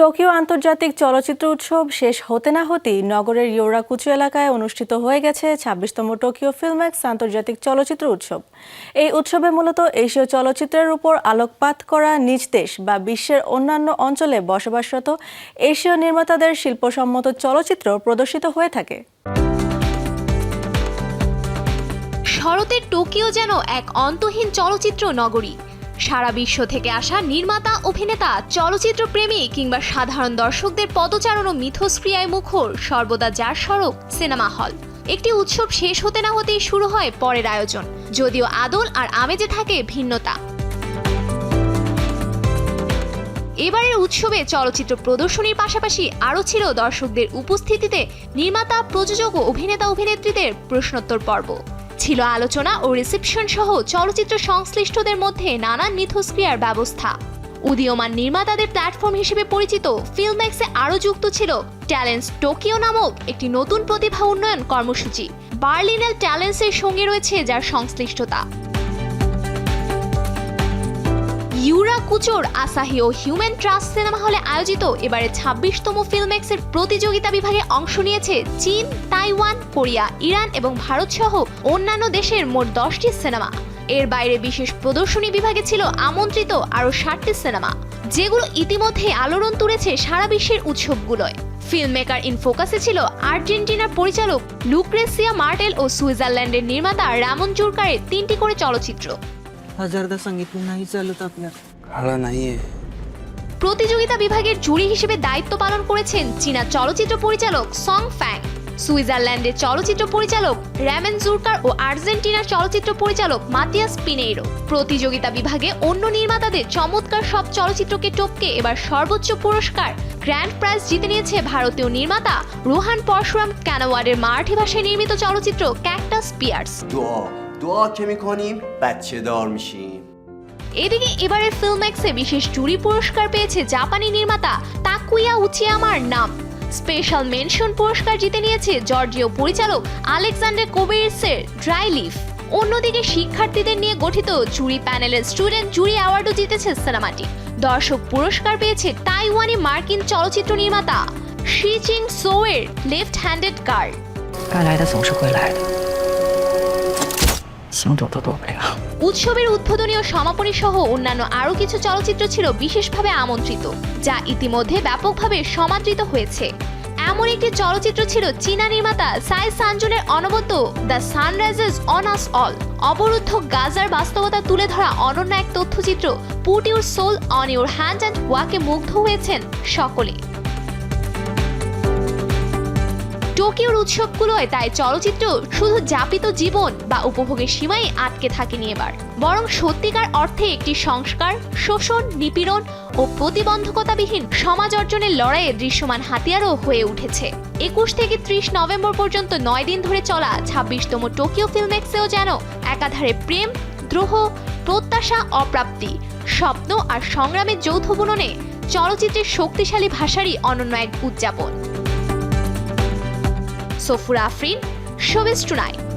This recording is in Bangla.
টোকিও আন্তর্জাতিক চলচ্চিত্র উৎসব শেষ হতে না হতেই নগরের ইয়োরাকুচু এলাকায় অনুষ্ঠিত হয়ে গেছে ছাব্বিশতম টোকিও ফিল্মেক্স আন্তর্জাতিক চলচ্চিত্র উৎসব। এই উৎসবে মূলত এশীয় চলচ্চিত্রের উপর আলোকপাত করা নিজ দেশ বা বিশ্বের অন্যান্য অঞ্চলে বসবাসরত এশীয় নির্মাতাদের শিল্পসম্মত চলচ্চিত্র প্রদর্শিত হয়ে থাকে। শরতের টোকিও যেন এক অন্তহীন চলচ্চিত্র নগরী। সারা বিশ্ব থেকে আসা নির্মাতা, অভিনেতা, চলচ্চিত্র প্রেমী কিংবা সাধারণ দর্শকদের পদচারণ ও মিথস্ক্রিয়ায় মুখর সর্বদা যার সড়ক সিনেমা হল। একটি উৎসব শেষ হতে না হতেই শুরু হয় পরের আয়োজন, যদিও আদল আর আমেজে থাকে ভিন্নতা। এবারের উৎসবে চলচ্চিত্র প্রদর্শনীর পাশাপাশি আরও ছিল দর্শকদের উপস্থিতিতে নির্মাতা, প্রযোজক ও অভিনেতা অভিনেত্রীদের প্রশ্নোত্তর পর্ব। ছিল আলোচনা ও রিসেপশন সহ চলচ্চিত্র সংশ্লিষ্টদের মধ্যে নানান মিথস্ক্রিয়ার ব্যবস্থা। উদীয়মান নির্মাতাদের প্ল্যাটফর্ম হিসেবে পরিচিত ফিল্মেক্সে আরও যুক্ত ছিল ট্যালেন্টস টোকিও নামক একটি নতুন প্রতিভা উন্নয়ন কর্মসূচি। বার্লিনাল ট্যালেন্টসের সঙ্গে রয়েছে যার সংশ্লিষ্টতা। ইউরা কুচোর, আসাহি ও হিউম্যান ট্রাস্ট সিনেমা হলে আয়োজিত এবারে ছাব্বিশতম ফিল্মেক্সের প্রতিযোগিতা বিভাগে অংশ নিয়েছে চীন, তাইওয়ান, কোরিয়া, ইরান এবং ভারত সহ অন্যান্য দেশের মোট দশটি সিনেমা। এর বাইরে বিশেষ প্রদর্শনী বিভাগে ছিল আমন্ত্রিত আরও ষাটটি সিনেমা, যেগুলো ইতিমধ্যে আলোড়ন তুলেছে সারা বিশ্বের উৎসবগুলোয়। ফিল্ম মেকার ইন ফোকাসে ছিল আর্জেন্টিনার পরিচালক লুক্রেসিয়া মার্টেল ও সুইজারল্যান্ডের নির্মাতা রামন জুরকারের তিনটি করে চলচ্চিত্র। हजारदा संगीत नाही चालत आपल्या কালা নাইয়ে প্রতিযোগিতা বিভাগের জুরি হিসেবে দায়িত্ব পালন করেছেন চীনা চলচ্চিত্র পরিচালক সং ফ্যাং সুইজারল্যান্ডের চলচ্চিত্র পরিচালক র্যামেন জুরকার ও আর্জেন্টিনার চলচ্চিত্র পরিচালক মাতিয়াস পিনেইরো প্রতিযোগিতা বিভাগে অন্য নির্মাতাদের চমৎকার সব চলচ্চিত্রকে টপকে এবার সর্বোচ্চ পুরস্কার গ্র্যান্ড প্রাইজ জিতে নিয়েছে ভারতীয় নির্মাতা রোহান পরশুরাম ক্যানাওয়ার্ডের মারাঠি ভাষায় নির্মিত চলচ্চিত্র ক্যাকটাস পিয়ার্স دعا دعا که میکنیم بچه دار میشیم এদিকে এবারের ফিল্মেক্সে বিশেষ জুরি পুরস্কার পেয়েছে জাপানি নির্মাতা তাকুইয়া উচিয়ামার নাম স্পেশাল মেনশন পুরস্কার জিতে নিয়েছে জর্জিয় পরিচালক আলেকজান্ডার কোবেরিসের ড্রাই লিফ অন্যদিকে শিক্ষার্থীদের নিয়ে গঠিত জুরি প্যানেলের স্টুডেন্ট জুরি অ্যাওয়ার্ডও জিতেছে সিনেমাটি দর্শক পুরস্কার পেয়েছে তাইওয়ানি মার্কিন চলচ্চিত্র নির্মাতা শি চিং সোয়ের লেফট হ্যান্ডেড গার্ড উৎসবের উদ্বোধনী ও সমাপনী সহ অন্যান্য আরও কিছু চলচ্চিত্র ছিল বিশেষভাবে আমন্ত্রিত, যা ইতিমধ্যে ব্যাপকভাবে সমাদৃত হয়েছে। এমন একটি চলচ্চিত্র ছিল চীনা নির্মাতা সাই সানজুনের অনবদ্য the sun rises on us all. অবরুদ্ধ গাজার বাস্তবতা তুলে ধরা অনন্য এক তথ্যচিত্র put your soul on your hand and ওয়াকে মুগ্ধ হয়েছেন সকলে। টোকিওর উৎসবগুলোয় তাই চলচ্চিত্র শুধু যাপিত জীবন বা উপভোগের সীমায় আটকে থাকেনি এবার। বরং সত্যিকার অর্থে একটি সংস্কার, শোষণ, নিপীড়ন ও প্রতিবন্ধকতাবিহীন সমাজ অর্জনের লড়াইয়ে দৃশ্যমান হাতিয়ারও হয়ে উঠেছে। একুশ থেকে ত্রিশ নভেম্বর পর্যন্ত নয় দিন ধরে চলা ছাব্বিশতম টোকিও ফিল্মেক্সেও যেন একাধারে প্রেম, দ্রোহ, প্রত্যাশা, অপ্রাপ্তি, স্বপ্ন আর সংগ্রামের যৌথ বুননে চলচ্চিত্রের শক্তিশালী ভাষারই অনন্য এক উদযাপন। Safura Afrin showbiz tonight